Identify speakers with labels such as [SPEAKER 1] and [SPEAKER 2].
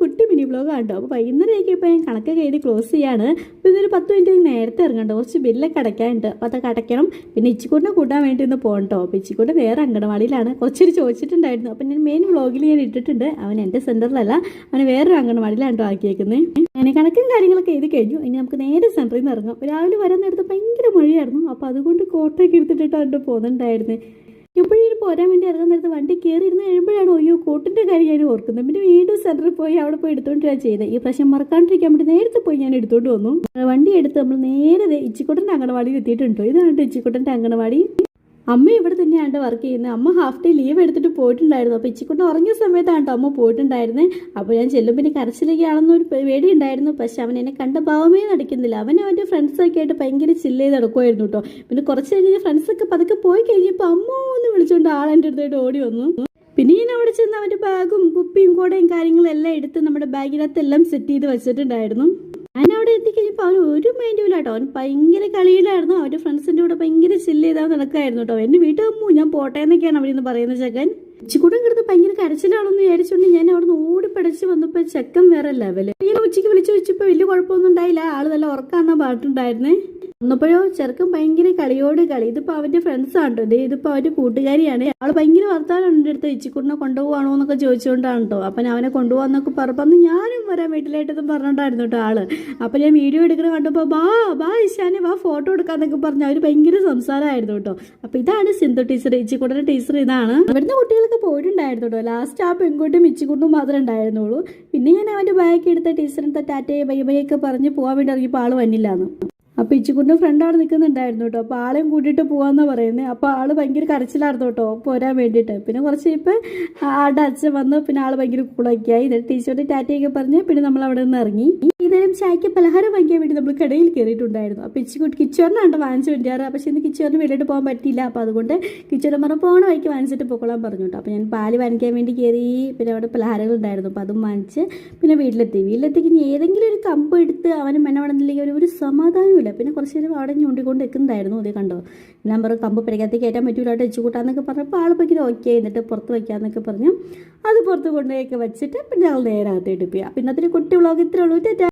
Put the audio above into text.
[SPEAKER 1] കുട്ടി mini vlog ആട്ടോ അപ്പോൾ വൈകുന്നേരമൊക്കെ ഇപ്പോൾ ഞാൻ കണക്കൊക്കെ എഴുതി ക്ലോസ് ചെയ്യാണ്. അപ്പോൾ ഇതൊരു പത്ത് മിനിറ്റ് നേരത്തെ ഇറങ്ങണ്ടോ. കുറച്ച് ബില്ലൊക്കെ അടയ്ക്കാനുണ്ട്. അപ്പോൾ അതൊക്കെ അടയ്ക്കണം. പിന്നെ ഇച്ചിക്കൂട്ടിനെ കൂട്ടാൻ വേണ്ടി ഒന്ന് പോകണ്ടോ അപ്പോൾ ഇച്ചിക്കൂട്ട് വേറെ അങ്കണവാടിയിലാണ് കുറച്ചൊരു ചോദിച്ചിട്ടുണ്ടായിരുന്നു. അപ്പോൾ ഞാൻ മെയിൻ വ്ലോഗിൽ ഞാൻ ഇട്ടിട്ടുണ്ട്. അവൻ എന്റെ സെന്ററിലല്ല അവന് വേറൊരു അങ്കണവാടിയിലാണ് കേട്ടോ ആക്കിയേക്കുന്നത് അങ്ങനെ കണക്കും കാര്യങ്ങളൊക്കെ എഴുതി കഴിഞ്ഞു. ഇനി നമുക്ക് നേരെ സെന്ററിൽ നിന്ന് ഇറങ്ങാം. രാവിലെ വരാൻ നേരത്ത് ഭയങ്കര മഴയായിരുന്നു. അപ്പോൾ അതുകൊണ്ട് കോട്ടയൊക്കെ എടുത്തിട്ടാണ് പോകുന്നുണ്ടായിരുന്നത് എപ്പോഴും പോരാൻ വേണ്ടി ഇറങ്ങുന്നിടത്ത് വണ്ടി കയറി ഇരുന്ന് കഴിയുമ്പോഴാണ് അയ്യോ കോട്ടിന്റെ കാര്യം ഞാൻ ഓർക്കുന്നത് പിന്നെ വീണ്ടും സെന്ററിൽ പോയി അവിടെ പോയി എടുത്തുകൊണ്ടാണ് ചെയ്തത് ഈ പ്രശ്നം മറക്കാണ്ടിരിക്കാൻ വേണ്ടി നേരത്തെ പോയി ഞാൻ എടുത്തുകൊണ്ട് വന്നു. വണ്ടി എടുത്ത് നമ്മൾ നേരെ ഇച്ചിക്കുട്ടന്റെ അങ്കണവാടിയിൽ എത്തിയിട്ടുണ്ടോ. ഇതാണ് ഇച്ചിക്കുട്ടന്റെ അങ്കണവാടി അമ്മ ഇവിടെ തന്നെയാണ് വർക്ക് ചെയ്യുന്നത് അമ്മ ഹാഫ് ഡേ ലീവ് എടുത്തിട്ട് പോയിട്ടുണ്ടായിരുന്നു. അപ്പോൾ ഇച്ചിക്കുട്ടൻ ഉറങ്ങിയ സമയത്താണ് അമ്മ പോയിട്ടുണ്ടായിരുന്നത് അപ്പോൾ ഞാൻ ചെല്ലും പിന്നെ കരച്ചിലേക്കാണെന്നൊരു പേടി ഉണ്ടായിരുന്നു പക്ഷെ അവൻ എന്നെ കണ്ട ഭാവമേ നടക്കുന്നില്ല. അവൻ അവന്റെ ഫ്രണ്ട്സൊക്കെ ആയിട്ട് ഭയങ്കര ചില്ല് ചെയ്ത് നടക്കുമായിരുന്നു കേട്ടോ. പിന്നെ കുറച്ച് കഴിഞ്ഞ് ഫ്രണ്ട്സൊക്കെ പതുക്കെ പോയി കഴിഞ്ഞപ്പോൾ അമ്മ ഒന്ന് വിളിച്ചുകൊണ്ട് ആൾ എന്റെ അടുത്തായിട്ട് ഓടി വന്നു. ചെന്ന് അവന്റെ ബാഗും കുപ്പിയും കൂടെയും കാര്യങ്ങളും എല്ലാം എടുത്ത് നമ്മുടെ ബാഗിനകത്ത് എല്ലാം സെറ്റ് ചെയ്ത് വെച്ചിട്ടുണ്ടായിരുന്നു. ഞാൻ അവിടെ എത്തിക്കഴിഞ്ഞപ്പോൾ അവൻ ഒരു മൈൻഡ് ഇല്ല കേട്ടോ അവൻ ഭയങ്കര കളിയിലായിരുന്നു. അവന്റെ ഫ്രണ്ട്സിന്റെ കൂടെ ഭയങ്കര ചില്ല് ചെയ്താൽ നടക്കായിരുന്നു കേട്ടോ. എന്റെ വീട്ടിൽ അമ്മു ഞാൻ പോട്ടെ എന്നൊക്കെയാണ് അവിടെ നിന്ന് പറയുന്നത് ചെക്കൻ. ഉച്ചക്കൂടം കിടന്ന് ഭയങ്കര കരച്ചിലാണെന്ന് വിചാരിച്ചുകൊണ്ട് ഞാൻ അവിടെ നിന്ന് ഓടിപ്പടച്ച് വന്നപ്പോൾ ചെക്കൻ വേറെ ലെവൽ ഞാൻ ഉച്ചയ്ക്ക് വിളിച്ചു വെച്ചപ്പോൾ വലിയ കുഴപ്പമൊന്നും ഉണ്ടായില്ല. ആൾ നല്ല ഉറക്കാന്ന പാട്ടുണ്ടായിരുന്നേ വന്നപ്പോഴോ ചെറുക്കൻ ഭയങ്കര കളിയോട് കളി. ഇതിപ്പോ അവന്റെ ഫ്രണ്ട്സ് ആണ് കേട്ടോ ഇതിപ്പോ അവന്റെ കൂട്ടുകാരിയാണ്. ആൾ ഭയങ്കര വർത്താനം ഉണ്ട് അടുത്ത്. ഇച്ചിക്കുട്ടിനെ കൊണ്ടുപോകണോ എന്നൊക്കെ ചോദിച്ചുകൊണ്ടാണ് കേട്ടോ അപ്പൊ അവനെ കൊണ്ടുപോകാന്നൊക്കെ പറഞ്ഞപ്പോൾ ഞാനും വരാൻ വീട്ടിലായിട്ടൊന്നും പറഞ്ഞിട്ടുണ്ടായിരുന്നു കേട്ടോ ആൾ. അപ്പൊ ഞാൻ വീഡിയോ എടുക്കണ കണ്ടപ്പോ ബാ ബാ ഇഷാനെ വാ ഫോട്ടോ എടുക്കാന്നൊക്കെ പറഞ്ഞ അവർ ഭയങ്കര സംസാരമായിരുന്നു കേട്ടോ അപ്പൊ ഇതാണ് സിന്ധു ടീച്ചർ ഇച്ചിക്കുട്ടന്റെ ടീച്ചർ ഇതാണ് ഇവിടുന്ന് കുട്ടികളൊക്കെ പോയിട്ടുണ്ടായിരുന്നു കേട്ടോ ലാസ്റ്റ് ആ പെൺകുട്ടിയും ഇച്ചിക്കുട്ടും മാത്രമേ ഉണ്ടായിരുന്നുള്ളൂ പിന്നെ ഞാൻ അവന്റെ ബാഗ് എടുത്ത ടീച്ചറിന്റെ ടാറ്റയെ ബൈ ബൈ ഒക്കെ പറഞ്ഞ് പോകാൻ വേണ്ടി ഇറങ്ങിയപ്പോൾ ആൾ വന്നില്ലാന്ന് അപ്പോൾ ഫ്രണ്ട് അവിടെ നിൽക്കുന്നുണ്ടായിരുന്നു കേട്ടോ. അപ്പോൾ ആളെയും കൂട്ടിയിട്ട് പോകാമെന്നാണ് പറയുന്നത് അപ്പോൾ ആൾ ഭയങ്കര കരച്ചിലായിരുന്നു കേട്ടോ. പോരാൻ വേണ്ടിയിട്ട്. പിന്നെ കുറച്ച് ഇപ്പോൾ ആളുടെ അച്ഛൻ വന്നു. പിന്നെ ആൾ ഭയങ്കര കൂളൊക്കെ ആയി എന്നിട്ട് ടീച്ചറിന്റെ ടാറ്റയൊക്കെ പറഞ്ഞ് പിന്നെ നമ്മൾ അവിടെ നിന്ന് ഇറങ്ങി. ഇതേലും ചായക്ക് പലഹാരം വാങ്ങിക്കാൻ വേണ്ടി നമ്മൾ കടയിൽ കയറിയിട്ടുണ്ടായിരുന്നു. അപ്പോൾ ഇച്ചിക്കുട്ടി കിച്ചോറിനാണ് വാങ്ങിച്ചു വേണ്ടിയാറ് പക്ഷേ ഇന്ന് കിച്ചോറിന് വെളിയിട്ട് പോകാൻ പറ്റിയില്ല. അപ്പോൾ അതുകൊണ്ട് കിച്ചോറിന് പറഞ്ഞ പോണ വഴിക്ക് വാങ്ങിച്ചിട്ട് പൊക്കോളാൻ പറഞ്ഞു കേട്ടോ. അപ്പോൾ ഞാൻ പാൽ വാങ്ങിക്കാൻ വേണ്ടി കയറി. പിന്നെ അവിടെ പലഹാരങ്ങൾ ഉണ്ടായിരുന്നു. അപ്പോൾ അതും വാങ്ങിച്ച് പിന്നെ വീട്ടിലെത്തി. വീട്ടിലെത്തി ഇനി ഏതെങ്കിലും ഒരു കമ്പ് എടുത്ത് അവന് മെനവണമെന്നില്ലെങ്കിൽ ഒരു സമാധാനമില്ല പിന്നെ കുറച്ച് നേരം അവിടെ ഞൂണ്ടിക്കൊണ്ട് നിൽക്കുന്നുണ്ടായിരുന്നു അതേ കണ്ടോ നമ്പർ കമ്പ് പിടിക്കാത്ത കയറ്റാൻ പറ്റൂല വെച്ച് കൂട്ടാന്നൊക്കെ പറഞ്ഞപ്പോൾ ആൾ ഭയങ്കര ഓക്കെ എന്നിട്ട് പുറത്ത് വയ്ക്കാന്നൊക്കെ പറഞ്ഞു. അത് പുറത്ത് കൊണ്ടുപോയൊക്കെ വെച്ചിട്ട് പിന്നെ ഞങ്ങൾ നേരെ അകത്തേട്ട് പോയി. അപ്പം കുട്ടി വ്ളോഗ് ഇത്രേ ഉള്ളൂ. ടാറ്റാ.